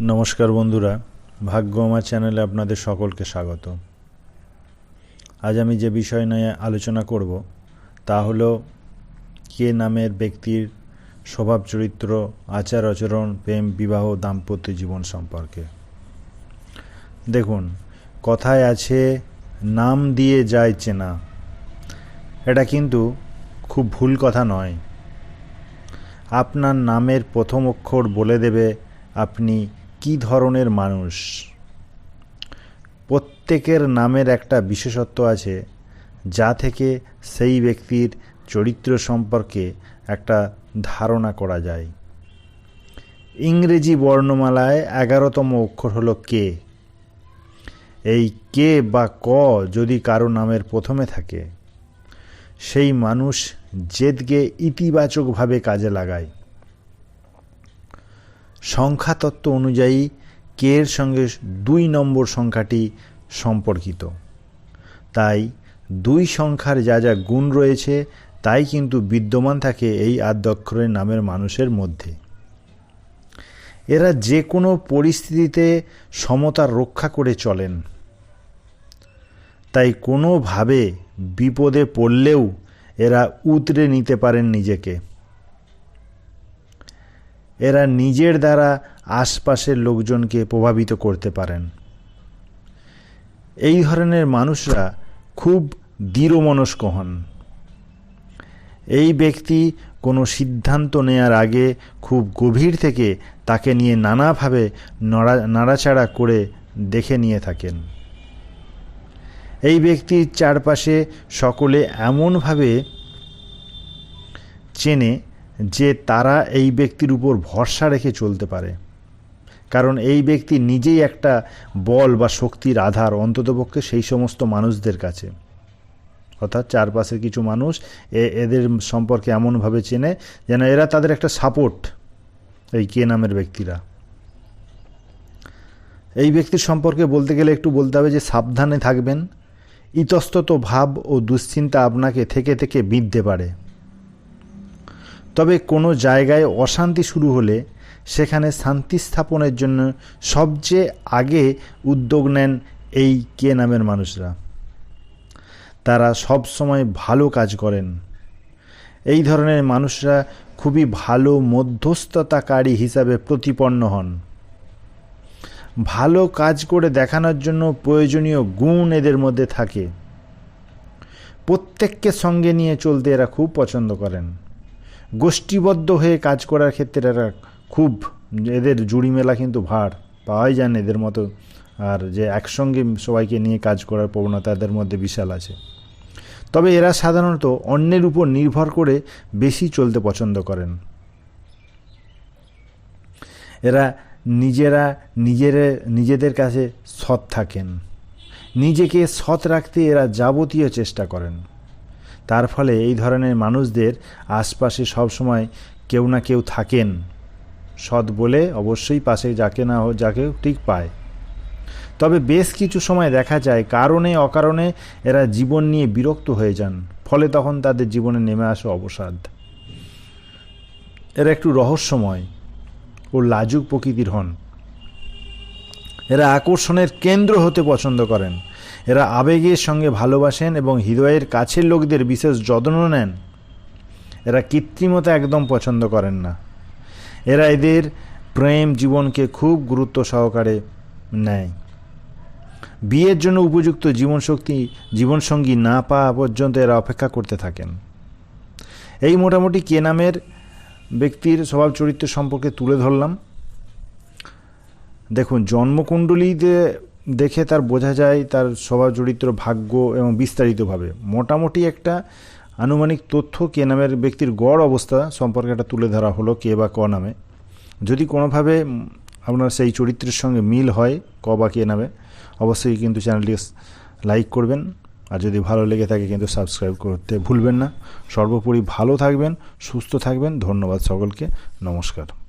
নমস্কার বন্ধুরা, ভাগ্য আমার চ্যানেলে আপনাদের সকলকে স্বাগত। আজ আমি যে বিষয় নিয়ে আলোচনা করব, তা হলো কে নামের ব্যক্তির স্বভাব, চরিত্র, আচার, আচরণ, প্রেম, বিবাহ, দাম্পত্য জীবন সম্পর্কে। দেখুন, কথায় আছে, নাম দিয়ে যায় চেনা এটা কিন্তু খুব ভুল কথা নয়। আপনার নামের প্রথম অক্ষর বলে দেবে আপনি কি ধরনের মানুষ? প্রত্যেকের নামের একটা বিশেষত্ব আছে, যা থেকে সেই ব্যক্তির চরিত্র সম্পর্কে একটা ধারণা করা যায়। ইংরেজি বর্ণমালায় এগারোতম অক্ষর হলো কে। এই কে বা ক যদি কারও নামের প্রথমে থাকে, সেই মানুষ জেদকে ইতিবাচকভাবে কাজে লাগায়। সংখ্যাতত্ত্ব অনুযায়ী কে এর সঙ্গে দুই নম্বর সংখ্যাটি সম্পর্কিত। তাই দুই সংখ্যার যা যা গুণ রয়েছে, তাই কিন্তু বিদ্যমান থাকে এই আদ্যক্ষরের নামের মানুষের মধ্যে। এরা যে কোনো পরিস্থিতিতে সমতা রক্ষা করে চলেন। তাই কোনোভাবে বিপদে পড়লেও এরা উতরে নিতে পারেন নিজেকে। এরা নিজের দ্বারা আশপাশের লোকজনকে প্রভাবিত করতে পারেন। এই ধরনের মানুষরা খুব দৃঢ়মনস্ক হন। এই ব্যক্তি কোনো সিদ্ধান্ত নেয়ার আগে খুব গভীর থেকে তাকে নিয়ে নানাভাবে নড়া, নাড়াচাড়া করে দেখে নিয়ে থাকেন। এই ব্যক্তির চারপাশে সকলে এমনভাবে চেনে যে তারা এই ব্যক্তির উপর ভরসা রেখে চলতে পারে। কারণ এই ব্যক্তি নিজেই একটা বল বা শক্তির আধার অন্ততপক্ষে সেই সমস্ত মানুষদের কাছে। অর্থাৎ চারপাশের কিছু মানুষ এ, এদের সম্পর্কে এমনভাবে চেনে যেন এরা তাদের একটা সাপোর্ট এই কে নামের ব্যক্তিরা। এই ব্যক্তির সম্পর্কে বলতে গেলে একটু বলতে হবে যে সাবধানে থাকবেন। ইতস্তত ভাব ও দুশ্চিন্তা আপনাকে থেকে থেকে বিঁধতে পারে। তবে কোনো জায়গায় অশান্তি শুরু হলে সেখানে শান্তি স্থাপনের জন্য সবচেয়ে আগে উদ্যোগ নেন এই কে নামের মানুষরা। তারা সব সময় ভালো কাজ করেন। এই ধরনের মানুষরা খুবই ভালো মধ্যস্থতাকারী হিসাবে প্রতিপন্ন হন। ভালো কাজ করে দেখানোর জন্য প্রয়োজনীয় গুণ এদের মধ্যে থাকে। প্রত্যেককে সঙ্গে নিয়ে চলতে এরা খুব পছন্দ করেন। গোষ্ঠীবদ্ধ হয়ে কাজ করার ক্ষেত্রে এরা খুব এদের জুড়ি মেলা কিন্তু ভার। পাওয়াই যায় না এদের মতো। আর যে একসঙ্গে সবাইকে নিয়ে কাজ করার প্রবণতা এদের মধ্যে বিশাল আছে। তবে এরা সাধারণত অন্যের উপর নির্ভর করে বেশি চলতে পছন্দ করেন। এরা নিজেরা নিজের, নিজেদের কাছে সৎ থাকেন। নিজেকে সৎ রাখতে এরা যাবতীয় চেষ্টা করেন। তার ফলে এই ধরনের মানুষদের আশপাশে সবসময় কেউ না কেউ থাকেন। সৎ বলে অবশ্যই পাশে যাকে না হোক, যাকে ঠিক পায়। তবে বেশ কিছু সময় দেখা যায়, কারণে অকারণে এরা জীবন নিয়ে বিরক্ত হয়ে যান, ফলে তখন তাদের জীবনে নেমে আসে অবসাদ। এরা একটু রহস্যময় ও লাজুক প্রকৃতির হন। এরা আকর্ষণের কেন্দ্র হতে পছন্দ করেন। এরা আবেগের সঙ্গে ভালোবাসেন এবং হৃদয়ের কাছের লোকদের বিশেষ যত্ন নেন। এরা কৃত্রিমতা একদম পছন্দ করেন না। এরা এদের প্রেম জীবনকে খুব গুরুত্ব সহকারে নেয়। বিয়ের জন্য উপযুক্ত জীবনশক্তি, জীবনসঙ্গী না পাওয়া পর্যন্ত এরা অপেক্ষা করতে থাকেন। এই মোটামুটি কে নামের ব্যক্তির স্বভাব চরিত্র সম্পর্কে তুলে ধরলাম। দেখুন, জন্মকুণ্ডলীতে দেখে তার বোঝা যায় তার স্বভাব চরিত্র ভাগ্য এবং বিস্তারিতভাবে। মোটামুটি একটা আনুমানিক তথ্য কে নামের ব্যক্তির গড় অবস্থা সম্পর্কে একটা তুলে ধরা হলো কে বা ক নামে। যদি কোনোভাবে আপনার সেই চরিত্রের সঙ্গে মিল হয়, ক বা কে নামে, অবশ্যই কিন্তু চ্যানেলটি লাইক করবেন। আর যদি ভালো লেগে থাকে কিন্তু সাবস্ক্রাইব করতে ভুলবেন না। সর্বোপরি ভালো থাকবেন, সুস্থ থাকবেন। ধন্যবাদ সকলকে। নমস্কার।